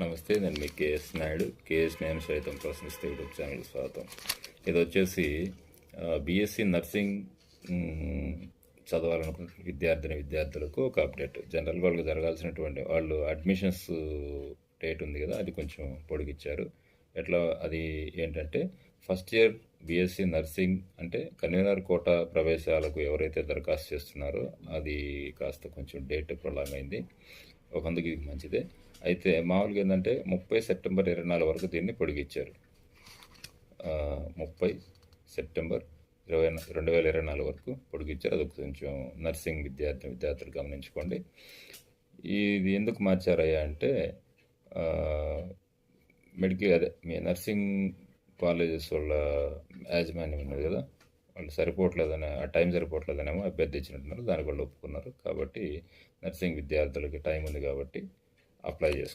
నమస్తే నేను మీ KS Naidu. KS నేను సైతం ప్రశ్నిస్తే యూట్యూబ్ ఛానల్ స్వాగతం. ఇది వచ్చేసి బీఎస్సీ నర్సింగ్ చదవాలనుకుంటున్న విద్యార్థిని విద్యార్థులకు ఒక అప్డేట్. జనరల్ వాళ్ళకి జరగాల్సినటువంటి వాళ్ళు అడ్మిషన్స్ డేట్ ఉంది కదా అది కొంచెం పొడిగిచ్చారు. ఎట్లా అది ఏంటంటే ఫస్ట్ ఇయర్ బీఎస్సీ నర్సింగ్ అంటే కన్వీనర్ కోట ప్రవేశాలకు ఎవరైతే దరఖాస్తు చేస్తున్నారో అది కాస్త కొంచెం డేట్ ప్రొలాంగ్ అయింది. ఒక అందుకు ఇది మంచిదే. అయితే మామూలుగా ఏంటంటే ముప్పై సెప్టెంబర్ ఇరవై నాలుగు వరకు దీన్ని పొడిగిచ్చారు ముప్పై సెప్టెంబర్ ఇరవై రెండు వేల ఇరవై నాలుగు వరకు పొడిగిచ్చారు అది కొంచెం నర్సింగ్ విద్యార్థి విద్యార్థులు గమనించుకోండి. ఇది ఎందుకు మార్చారయ్యా అంటే మెడికల్ అదే మీ నర్సింగ్ కాలేజెస్ వాళ్ళ యాజమాన్యం ఉన్నది కదా వాళ్ళు సరిపోవట్లేదని ఆ టైం సరిపోవట్లేదనేమో అభ్యర్థించినట్టున్నారు. దానికి వాళ్ళు ఒప్పుకున్నారు. కాబట్టి నర్సింగ్ విద్యార్థులకి టైం ఉంది కాబట్టి అప్లై చేసుకున్నారు